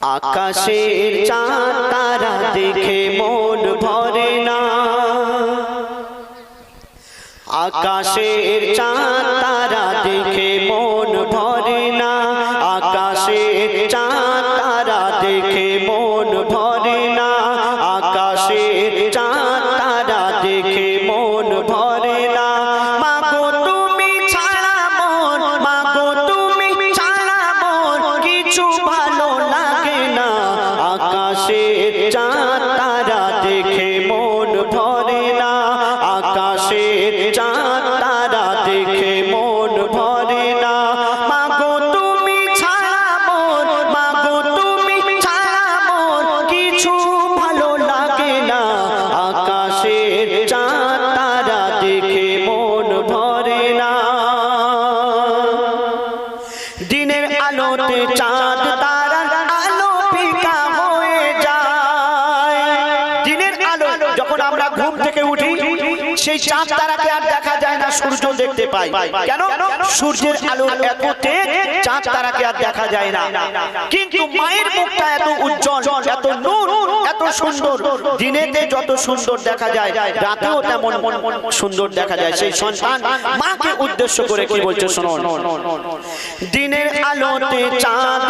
আকাশের চাঁদ তারা দেখে মন ভরে না। আকাশের চাঁদ চাঁদ সেই চাঁদ তারাকে আর দেখা যায় না, সূর্য দেখতে পাই। কেন? সূর্যের আলো এত তেজ চাঁদ তারাকে আর দেখা যায় না। কিন্তু মায়ের মুখটা এত উজ্জ্বল, এত নূর, এত সুন্দর। দিনেতে যত সুন্দর দেখা যায়, রাতেও তেমন সুন্দর দেখা যায়। সেই সন্তান মাকে উদ্দেশ্য করে কি বলছে শুনুন দিনের আলোতে চাঁদ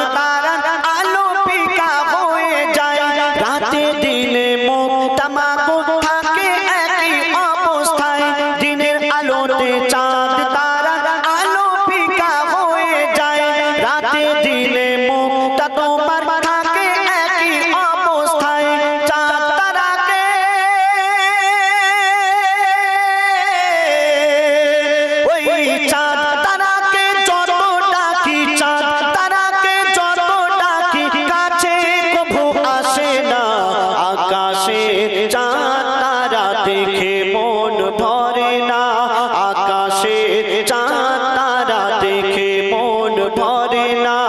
না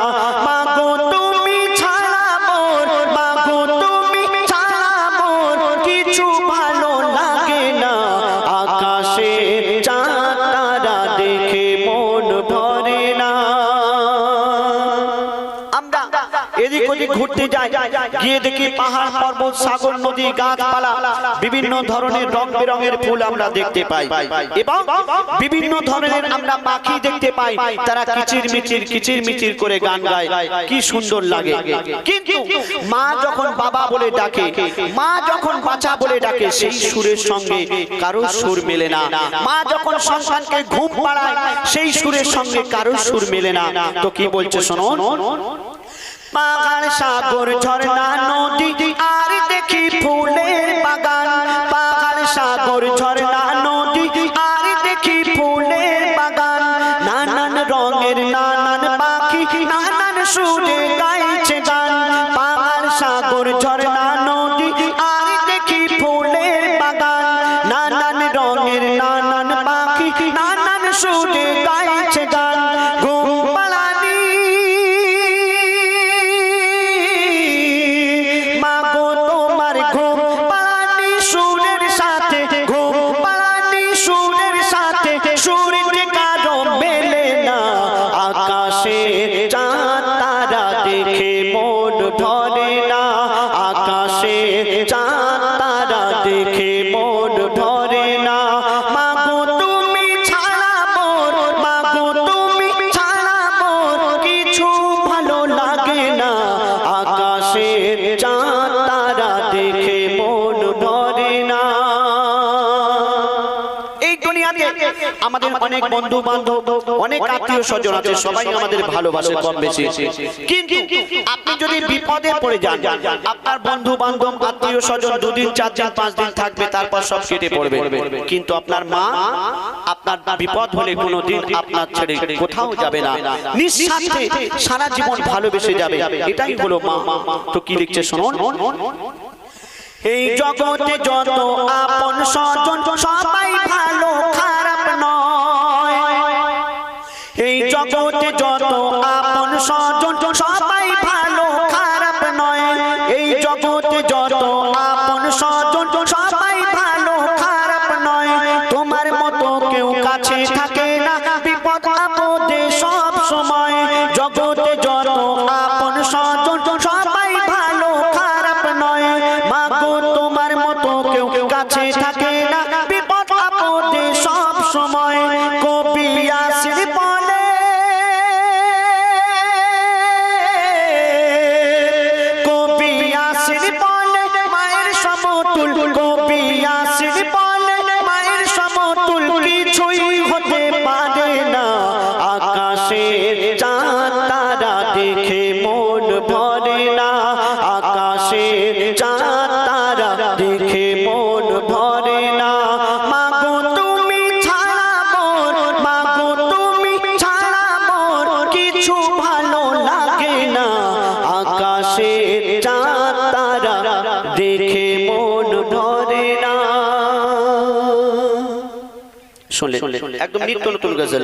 ঘুরতে যাই গিয়ে দেখি পাহাড়, পর্বত, সাগর, নদী, গাছপালা, বিভিন্ন ধরনের রং বেরঙের ফুল আমরা দেখতে পাই। এবং বিভিন্ন ধরনের আমরা পাখি দেখতে পাই। তারা কিচির মিচির কিচির মিচির করে গান গায়। কি সুন্দর লাগে। কিন্তু মা যখন বাবা বলে ডাকে, মা যখন বাচ্চা বলে ডাকে, সেই সুরের সঙ্গে কারও সুর মেলে না। মা যখন সন্তানকে ঘুম পাড়ায়, সেই সুরের সঙ্গে কারও সুর মেলে না। তো কি বলছে, শোনো? পাহাড় সাগর ঝর্ণা নদী আর দেখি ফুলের আসে আমাদের অনেক বন্ধু বান্ধব অনেক আত্মীয় স্বজন আছে, সবাই আমাদের ভালোবাসে কম বেশি কিন্তু আপনি যদি বিপদে পড়ে যান, আপনার বন্ধু বান্ধব আত্মীয় স্বজন দুদিন, চার দিন, পাঁচ দিন থাকবে, তারপর সব কেটে পড়বে। কিন্তু আপনার মা, আপনার বিপদ হলে কোনোদিন আপনার ছেড়ে কোথাও যাবে না। নিঃস্বার্থে সারা জীবন ভালোবেসে যাবে। এটাই হলো মা। তো কি লিখছে শুনুন? এই জগতে যত আপন স্বজন, সবাই ভালো। জগতে যত আপন স্বজন না শুনলে একদম নিত্য নতুন গজল।